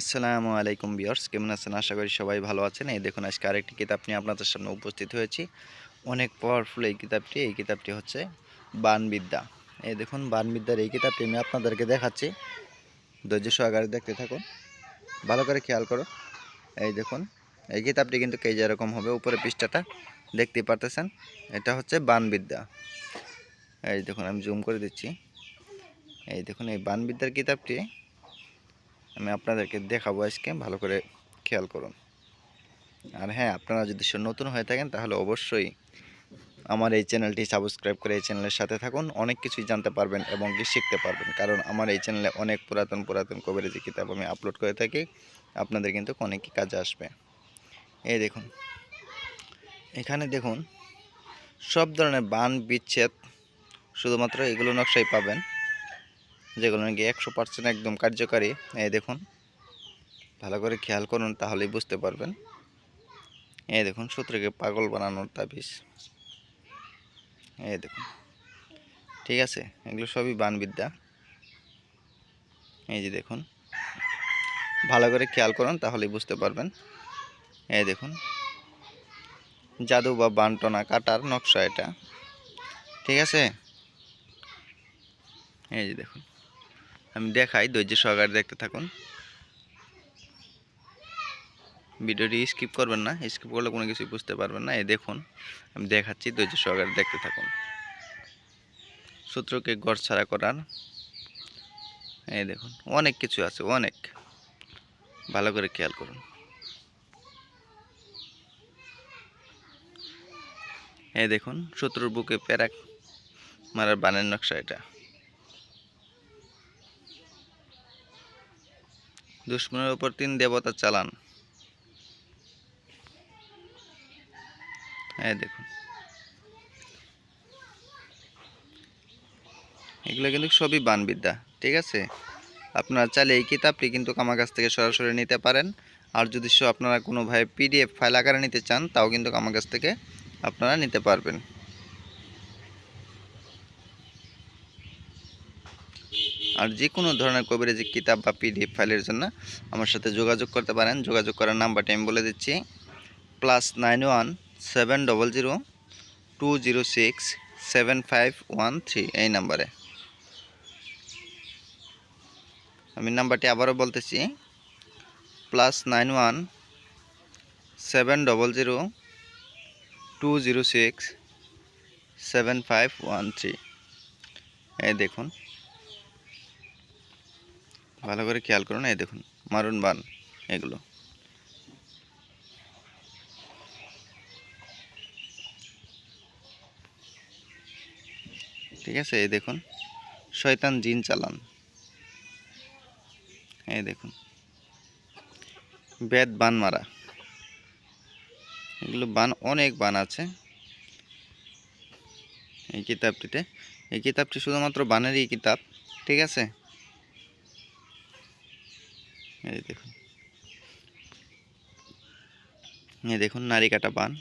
আসসালামু আলাইকুম বিয়ার্স কেমন আছেন? আশা করি সবাই ভালো আছেন। এই দেখুন, আজকে আরেকটি কিতাব নিয়ে আপনাদের সামনে উপস্থিত হয়েছি। অনেক পাওয়ারফুল এই কিতাবটি। এই কিতাবটি হচ্ছে বানবিদ্যা। এই দেখুন, বানবিদ্যার এই কিতাবটি আমি আপনাদেরকে দেখাচ্ছি। ধৈর্য সহকারে দেখতে থাকুন। ভালো করে খেয়াল করো। এই দেখুন, এই কিতাবটি কিন্তু কে যেরকম হবে উপরে পৃষ্ঠাটা দেখতে পারতেছেন। এটা হচ্ছে বানবিদ্যা। এই দেখুন, আমি জুম করে দিচ্ছি। এই দেখুন, এই বানবিদ্যার কিতাবটি আমি আপনাদেরকে দেখাবো আজকে, ভালো করে খেয়াল করুন। আর হ্যাঁ আপনারা যদি নতুন হয়ে থাকেন, তাহলে অবশ্যই আমার এই চ্যানেলটি সাবস্ক্রাইব করে এই চ্যানেলের সাথে থাকুন। অনেক কিছুই জানতে পারবেন এবং কি শিখতে পারবেন। কারণ আমার এই চ্যানেলে অনেক পুরাতন পুরাতন কবিরাজি কিতাব আমি আপলোড করে থাকি। আপনাদের কিন্তু অনেক কাজে আসবে। এই দেখুন। এখানে দেখুন, সব ধরনের বান, বিচ্ছেদ, শুধুমাত্র এগুলো নকশাই পাবেন। যেগুলো নাকি একশো পার্সেন্ট একদম কার্যকারী, এই দেখুন। ভালো করে খেয়াল করুন, তাহলেই বুঝতে পারবেন। এই দেখুন, সূত্রকে পাগল বানানোর তাবিজ। এই দেখুন। ঠিক আছে, এগুলো সবই বানবিদ্যা। এই যে দেখুন। ভালো করে খেয়াল করুন, তাহলেই বুঝতে পারবেন। এই দেখুন। জাদু বা বানটনা কাটার নকশা এটা। ঠিক আছে? এই যে দেখুন। আমি দেখাই, ধৈর্য সহকারে দেখতে থাকুন। ভিডিওটি স্কিপ করবেন না স্কিপ করলে কোনো কিছুই বুঝতে পারবেন না। এই দেখুন, আমি দেখাচ্ছি, ধৈর্য সহকারে দেখতে থাকুন। সূত্রকে গড় ছাড়া করার, এই দেখুন, অনেক কিছু আছে, অনেক। ভালো করে খেয়াল করুন। এই দেখুন, শত্রুর বুকে প্যারাক মারার বানের নকশা এটা। দুশ্মনের উপর তিন দেবতা চালান। এই দেখুন। এগুলো কিন্তু সবই বানবিদ্যা, ঠিক আছে? আপনারা চাইলে এই কিতাবটি কিন্তু আমার কাছ থেকে সরাসরি নিতে পারেন। আর যদি আপনারা কোনো ভাই পিডিএফ ফাইল আকারে নিতে চান, তাও কিন্তু আমার কাছ থেকে আপনারা নিতে পারবেন। আর যে কোনো ধরনের কবিরাজি কিতাব বা পিডিএফ ফাইলের জন্য আমার সাথে যোগাযোগ করতে পারেন। যোগাযোগ করার নাম্বারটি আমি বলে দিচ্ছি। Plus nine one seven double zero two zero six seven five one three এই নাম্বারে। আমি নাম্বারটি আবারও বলতেছি। Plus nine one seven double zero two zero six seven five one three. এই দেখুন। ভালো করে খেয়াল করুন এই দেখুন, মারুন বান, এগুলো। ঠিক আছে, এই দেখুন, শয়তান জিন চালান। এই দেখুন, বেদ বান মারা। এগুলো বান, অনেক বান আছে। এই কিতাবটিতে, এই কিতাবটি শুধুমাত্র বানেরই কিতাব, ঠিক আছে? এই দেখুন। এই দেখুন, নারী কাটা বান।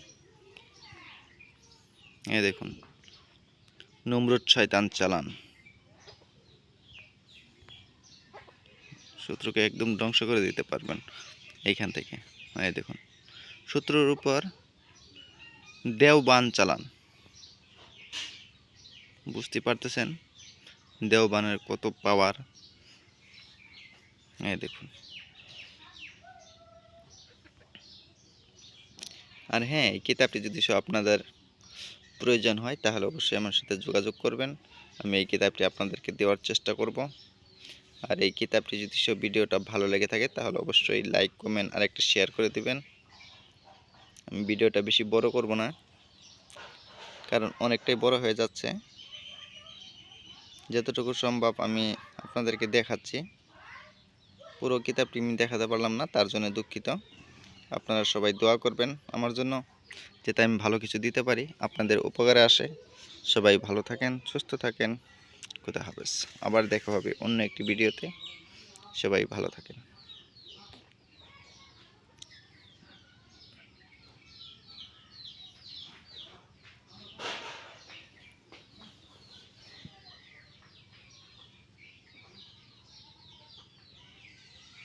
এই দেখুন, নমরুদ শয়তান চালান। শত্রুকে একদম ধ্বংস করে দিতে পারবেন এইখান থেকে। এই দেখুন, শত্রুর উপর দেও বান চালান। বুঝতে পারতেছেন? দেও বানের কত পাওয়ার এই দেখুন। আর হ্যাঁ এই কিতাবটি যদি আপনাদের প্রয়োজন হয়, তাহলে অবশ্যই আমার সাথে যোগাযোগ করবেন। আমি এই কিতাবটি আপনাদেরকে দেওয়ার চেষ্টা করব। আর এই কিতাবটি যদি সব ভিডিওটা ভালো লেগে থাকে, তাহলে অবশ্যই লাইক কমেন্ট আর একটা শেয়ার করে দিবেন। আমি ভিডিওটা বেশি বড় করব না, কারণ অনেকটাই বড় হয়ে যাচ্ছে। যতটুকু সম্ভব আমি আপনাদেরকে দেখাচ্ছি। পুরো কিতাবটি আমি দেখাতে পারলাম না, তার জন্য দুঃখিত। আপনারা সবাই দোয়া করবেন আমার জন্য, যাতে আমি ভালো কিছু দিতে পারি। আপনাদের উপকারে আসে। সবাই ভালো থাকেন, সুস্থ থাকেন। কোথা হাফেজ। আবার দেখা হবে অন্য একটি ভিডিওতে। সবাই ভালো থাকেন।